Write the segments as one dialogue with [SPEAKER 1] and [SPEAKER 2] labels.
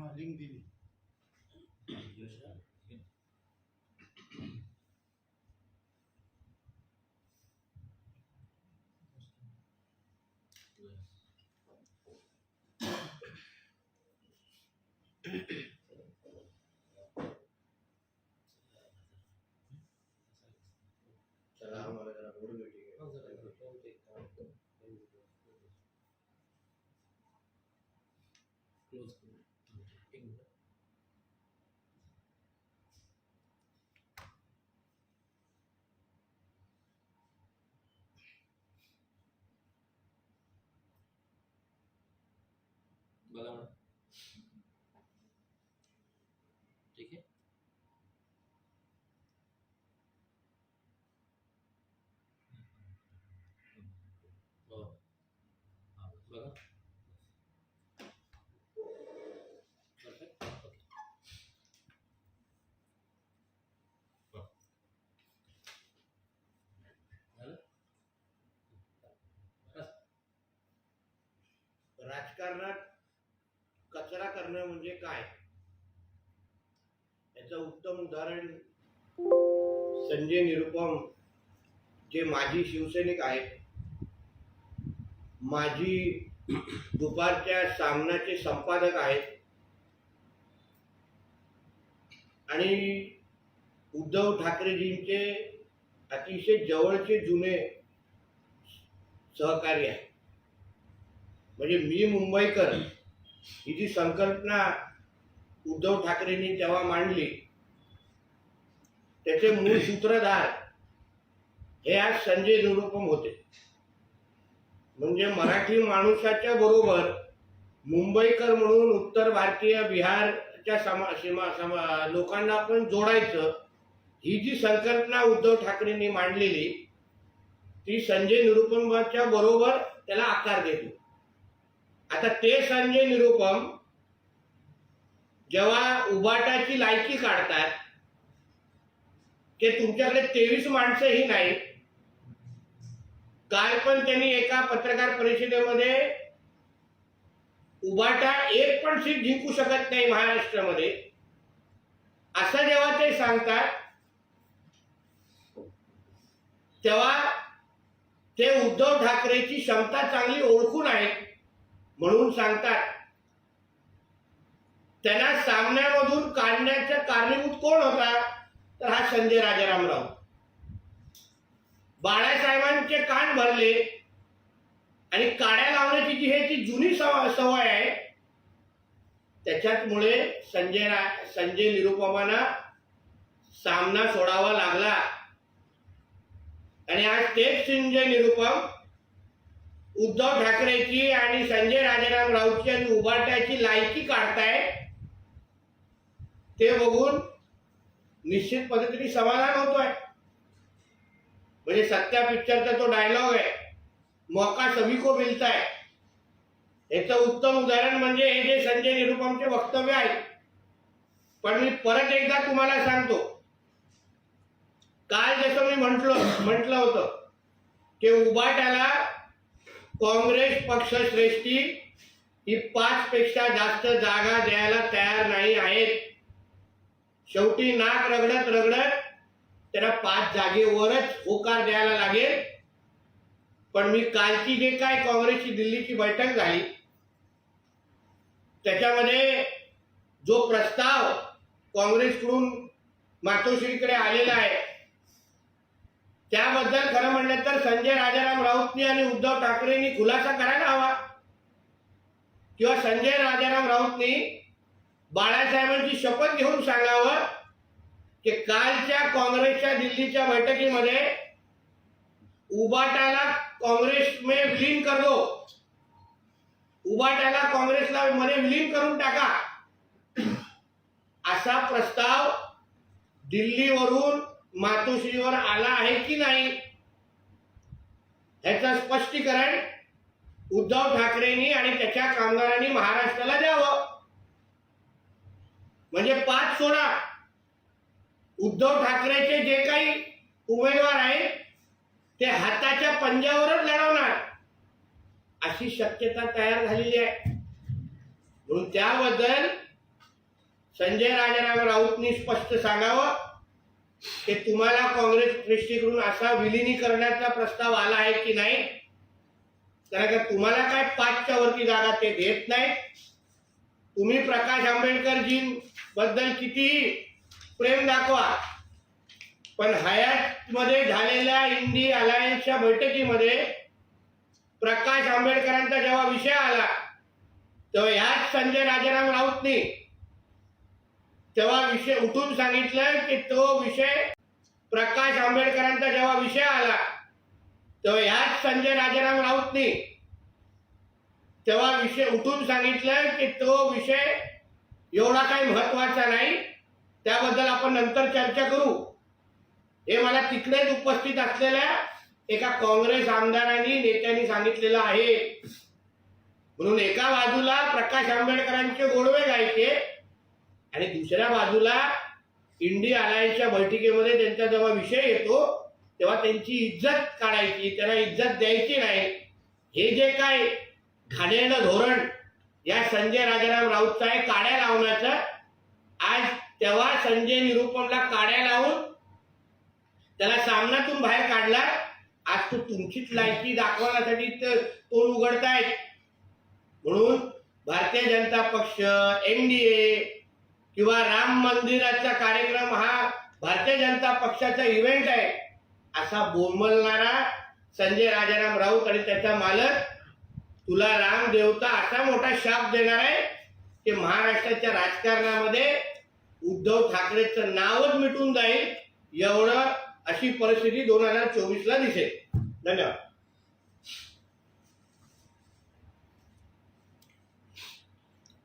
[SPEAKER 1] हा लिंक दिली
[SPEAKER 2] चला आम्हाला जरा बोर्ड मीटिंग आहे
[SPEAKER 3] बघा मॅडम ठीक आहे हो हा, बघा Perfect. Okay. हो. झालं? बस.
[SPEAKER 2] राजकारणात कचरा करणं म्हणजे काय? याचं उत्तम उदाहरण संजय निरुपम जे माजी शिवसैनिक आहेत. माजी दुपारच्या सामनाचे संपादक आहेत. आणि उद्धव ठाकरेजींचे अतिशय जवळचे जुने सहकारी आहे म्हणजे मी मुंबईकर ही जी संकल्पना उद्धव ठाकरेंनी तेव्हा मांडली त्याचे मूळ सूत्रधार हे आज संजय निरुपम होते. म्हणजे मराठी माणुसाच्या बरोबर मुंबईकर म्हणून उत्तर भारतीय बिहारच्या समा सीमा समा लोकांना पण जोडायचं ही जी संकल्पना उद्धव ठाकरेंनी मांडलेली ती संजय निरुपमाच्या बरोबर त्याला आकार देतो. आता ते संजय निरुपम जेव्हा उबाटाची लायकी काढतात ते तुमच्याकडे तेवीस माणसंही नाहीत. काल पण त्यांनी एका पत्रकार परिषदेमध्ये उबाटा एक पण सीट जिंकू शकत नाही महाराष्ट्रामध्ये. असं जेव्हा ते सांगतात तेव्हा ते उद्धव ठाकरेची क्षमता चांगली ओळखून आहेत. म्हणून सांगतात. त्यांना सामन्यामधून काढण्याचा कारणीभूत कोण होता? तर हा संजय राजारामराव. बाळासाहेबांचे कान भरले आणि काड्या लावण्याची जी हे जी जुनी सवय सवय आहे त्याच्यामुळे संजय रा- संजय निरुपमाना सामना सोडावा लागला. आणि आज तेच संजय निरुपम उद्धव ठाकरेची आणि संजय राजाराम राऊतची आणि उभाट्याची लायकी काढताय ते बघून निश्चित पद्धतीने समाधान होतोय. म्हणजे सत्या पिक्चरचा तो डायलॉग आहे. मौका सभी को मिलता है याचं उत्तम उदाहरण म्हणजे हे जे संजय निरुपमचे वक्तव्य आहे. पण मी परत एकदा तुम्हाला सांगतो. काल जसं मी म्हंटल म्हटलं होतं की उभाट्याला काँग्रेस पक्षश्रेष्ठी ही पाच पेक्षा जास्त जागा द्यायला तयार नाही आहेत. शेवटी नाक रगडत रगडत त्याला पाच जागेवरच होकार द्यायला लागेल. पण मी कालची जे काय काँग्रेसची दिल्लीची बैठक झाली त्याच्यामध्ये जो प्रस्ताव काँग्रेसकडून मातोश्रीकडे आलेला आहे त्याबद्दल खरं म्हणलं तर संजय राजाराम राऊतनी आणि उद्धव ठाकरेंनी खुलासा करायला हवा. किंवा संजय राजाराम राऊतनी बाळासाहेबांची शपथ घेऊन सांगावं की कालच्या काँग्रेसच्या दिल्लीच्या बैठकीमध्ये उबाटाला काँग्रेस मे विलीन कर दो उबाटाला काँग्रेसला मध्ये विलीन करून टाका. असा प्रस्ताव दिल्लीवरून मातोश्रीवर आला आहे की नाही? ह्याचं स्पष्टीकरण उद्धव ठाकरेंनी आणि त्याच्या कामगारांनी महाराष्ट्राला द्यावं. म्हणजे पाच सोडा उद्धव ठाकरेचे जे काही उमेदवार आहेत ते हाताच्या पंजावरच लढवणार. अशी शक्यता तयार झालेली आहे. म्हणून त्याबद्दल संजय राजाराम राऊतनी स्पष्ट सांगावं. ते तुम्हाला काँग्रेस दृष्टीकडून असा विलिनीकरणाचा प्रस्ताव आला आहे की नाही? कारण का तुम्हाला काय पाचच्या वरती जागा ते देत नाही तुम्ही प्रकाश आंबेडकरजी बद्दल कितीही प्रेम दाखवा पण हयात मध्ये झालेल्या इंडी अलायन्सच्या बैठकीमध्ये प्रकाश आंबेडकरांचा जेव्हा विषय आला तेव्हा ह्याच संजय राजाराम राऊतनी तेव्हा विषय उठून सांगितलं की तो विषय प्रकाश आंबेडकरांचा जेव्हा विषय आला तेव्हा ह्याच संजय राजाराम राऊतनी तेव्हा विषय उठून सांगितलं की तो विषय एवढा काही महत्त्वाचा नाही. त्याबद्दल आपण नंतर चर्चा करू. हे मला तिकडेच उपस्थित असलेल्या एका काँग्रेस आमदारांनी नेत्यांनी सांगितलेलं आहे. म्हणून एका बाजूला प्रकाश आंबेडकरांचे गोडवे गायचे आणि दुसऱ्या बाजूला इंडिया अलायन्सच्या बैठकीमध्ये त्यांचा जेव्हा विषय येतो तेव्हा त्यांची इज्जत काढायची त्यांना इज्जत द्यायची नाही. हे जे काय घाणेरडं धोरण या संजय राजाराम राऊतचं आहे काड्या लावण्याचं आज तेव्हा संजय निरुपमला काड्या लावून त्याला सामनातून बाहेर काढला. आज तो तुमचीच लायकी दाखवण्यासाठी तर तोंड उघडतायत. म्हणून भारतीय जनता पक्ष एनडीए किंवा राम मंदिराचा कार्यक्रम हा भारतीय जनता पक्षाचा इव्हेंट आहे. असा बोंबलणारा संजय राजाराम राऊत आणि त्याचा मालक तुला राम देवता असा मोठा शाप देणार आहे की महाराष्ट्राच्या राजकारणामध्ये उद्धव ठाकरेचं नावच मिटून जाईल एवढं अशी परिस्थिती दोन हजार चोवीस ला दिसेल. धन्यवाद.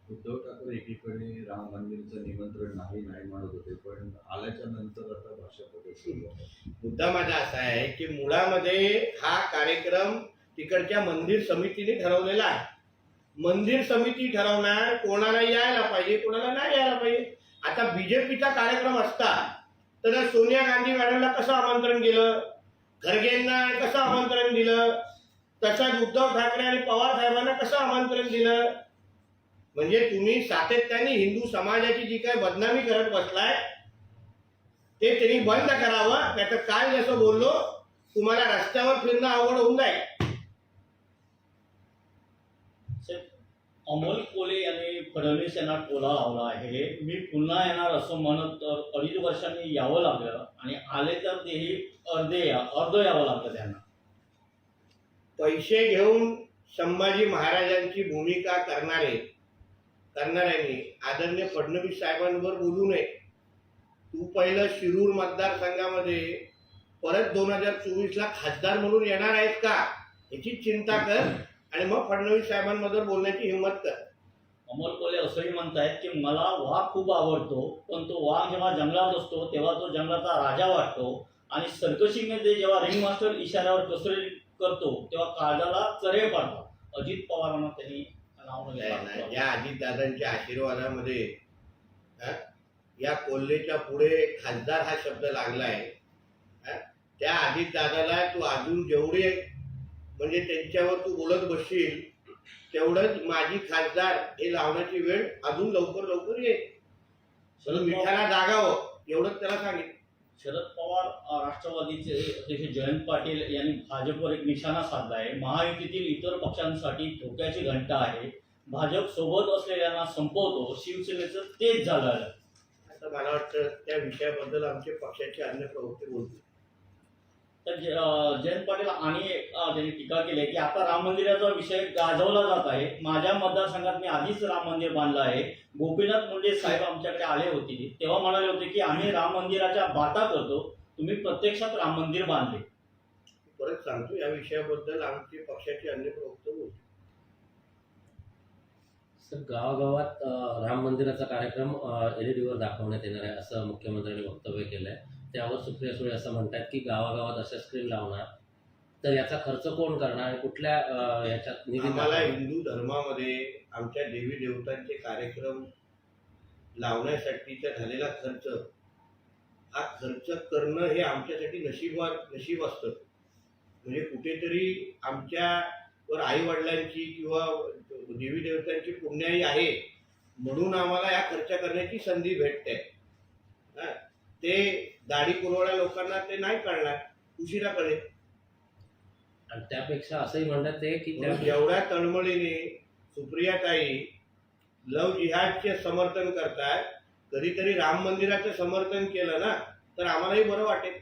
[SPEAKER 1] उद्धव ठाकरे एकीकडे राम मंदिरचं निमंत्रण नाही नाही म्हणत होते पण आल्याच्यानंतर आता भाषा
[SPEAKER 2] मुद्दा माझा असा आहे की मुळामध्ये हा कार्यक्रम तिकडच्या मंदिर समितीने ठरवलेला आहे. मंदिर समिती ठरवणार कोणाला यायला पाहिजे कोणाला नाही यायला पाहिजे. आता बीजेपीचा कार्यक्रम असता तर सोनिया गांधी मॅडमला कसं आमंत्रण दिलं? खरगेंना कसं आमंत्रण दिलं? तसंच उद्धव ठाकरे आणि पवार साहेबांना कसं आमंत्रण दिलं? म्हणजे तुम्ही सातत्याने हिंदू समाजाची जी काही बदनामी करत बसलाय ते त्यांनी बंद करावं तर काल जसं बोललो तुम्हाला रस्त्यावर फिरणं आवड होऊन जाईल.
[SPEAKER 4] अमोल कोले यांनी फडणवीस यांना टोला लावला आहे. मी पुन्हा येणार असं म्हणत तर अडीच वर्षांनी यावं लागलं आणि आले तर तेही अर्धे या अर्ध यावं लागलं त्यांना.
[SPEAKER 2] पैसे घेऊन संभाजी महाराजांची भूमिका करणारे करणाऱ्यांनी आदरणीय फडणवीस साहेबांवर बोलू नये. तू पहिलं शिरूर मतदारसंघामध्ये परत दोन हजार चोवीसला खासदार म्हणून येणार आहेस का? याची चिंता कर आणि मग फडणवीस साहेबांबद्दल बोलण्याची हिंमत कर.
[SPEAKER 4] अमोल कोले असंही म्हणतायत की मला वाघ खूप आवडतो पण तो वाघ जेव्हा जंगलात असतो तेव्हा तो जंगलाचा राजा वाटतो आणि सर्कशिंगमध्ये जेव्हा रिंग मास्टर इशाऱ्यावर कसरे करतो तेव्हा काळजाला चरे पाडतो अजित पवारांना त्यांनी
[SPEAKER 2] नाही. या अजितदादांच्या आशीर्वादामध्ये हा, या कोल्हेच्या पुढे खासदार हा शब्द लागला आहे हा, त्या अजितदादाला तू अजून जेवढे म्हणजे त्यांच्यावर तू बोलत बसशील तेवढंच माझी खासदार हे लावण्याची वेळ अजून लवकर लवकर
[SPEAKER 4] पवार
[SPEAKER 2] मिठाला जागावं एवढंच त्याला सांगितलं
[SPEAKER 4] शरद पवार राष्ट्रवादीचे अध्यक्ष जयंत पाटील यांनी भाजपवर एक निशाणा साधला आहे. महायुतीतील इतर पक्षांसाठी धोक्याची घंटा आहे. भाजप सोबत असलेल्यांना संपवतो शिवसेनेचं तेच झालं आहे.
[SPEAKER 2] असं मला वाटतं त्या विषयाबद्दल आमचे पक्षाचे अन्य प्रवक्ते बोलतील.
[SPEAKER 4] तर जयंत पाटील आणि त्यांनी टीका केली आहे की आता राम मंदिराचा विषय गाजवला जात आहे. माझ्या मतदारसंघात मी आधीच राम मंदिर बांधलं आहे. गोपीनाथ मुंडे साहेब आमच्याकडे आले होते. तेव्हा म्हणाले होते की आम्ही राम मंदिराच्या बाता करतो. तुम्ही प्रत्यक्षात राम मंदिर बांधले.
[SPEAKER 2] परत सांगतो या विषयाबद्दल आमचे पक्षाचे अन्य प्रवक्ते बोलतील.
[SPEAKER 3] सर गावागावात राम मंदिराचा कार्यक्रम एल ई डीवर दाखवण्यात येणार आहे असं मुख्यमंत्र्यांनी वक्तव्य केलं आहे त्यावर सुप्रिया सुळे असं म्हणतात की गावागावात अशा स्क्रीन लावणार. तर याचा खर्च कोण करणार आणि कुठल्या याच्यात निधी
[SPEAKER 2] आम्हाला
[SPEAKER 3] दाखवणार?
[SPEAKER 2] हिंदू धर्मामध्ये आमच्या देवी देवतांचे कार्यक्रम लावण्यासाठीचा झालेला खर्च हा खर्च करणं हे आमच्यासाठी नशिबवार नशीब असतं. म्हणजे कुठेतरी आमच्यावर आई वडिलांची किंवा देवी देवतांची पुण्याई आहे म्हणून आम्हाला या खर्च करण्याची संधी भेटते हा. ते दाढी पुरवण्या लोकांना ते नाही कळणार उशिरा कळेल
[SPEAKER 3] आणि त्यापेक्षा असंही म्हणतात ते की
[SPEAKER 2] जेवढ्या तळमळीने सुप्रियाताई लव जिहादचे समर्थन करतात कधीतरी राम मंदिराचं समर्थन केलं ना तर आम्हालाही बरं वाटेल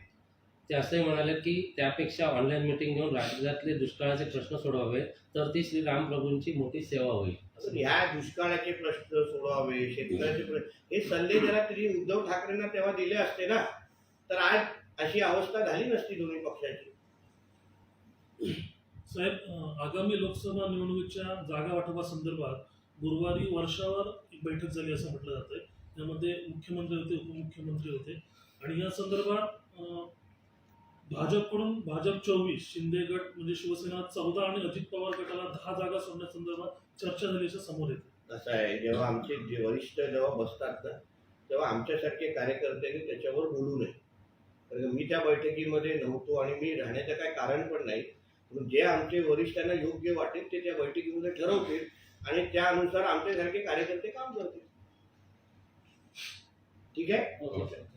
[SPEAKER 3] ते असंही म्हणाले की त्यापेक्षा ऑनलाईन मिटिंग घेऊन राज्यातले दुष्काळाचे प्रश्न सोडवावे तर ती श्री राम प्रभूंची मोठी सेवा होईल.
[SPEAKER 2] ह्या दुष्काळाचे प्रश्न सोडवावे शेतकऱ्याचे प्रश्न हे सल्ले जरा तरी उद्धव ठाकरेंना तेव्हा दिले असते ना? तर आज अशी अवस्था झाली नसती दोन्ही पक्षाची.
[SPEAKER 5] साहेब आगामी लोकसभा निवडणुकीच्या जागा वाटपासंदर्भात गुरुवारी वर्षावर एक बैठक झाली असं म्हटलं जातंय. त्यामध्ये मुख्यमंत्री होते उपमुख्यमंत्री होते. आणि या संदर्भात भाजपकडून भाजप चोवीस शिंदे गट म्हणजे शिवसेना चौदा आणि अजित पवार गटाला दहा जागा सोडण्यासंदर्भात चर्चा झाली असं समोर येते.
[SPEAKER 2] असं आहे. जेव्हा आमचे जे वरिष्ठ जेव्हा बसतात ना तेव्हा आमच्यासारखे कार्यकर्त्यांनी त्याच्यावर बोलू नये. कारण मी त्या बैठकीमध्ये नव्हतो आणि मी राहण्याचं काय कारण पण नाही. म्हणून जे आमचे वरिष्ठांना योग्य वाटेल ते त्या बैठकीमध्ये ठरवतील आणि त्यानुसार आमच्यासारखे कार्यकर्ते काम करतील. ठीक आहे?
[SPEAKER 3] ओके.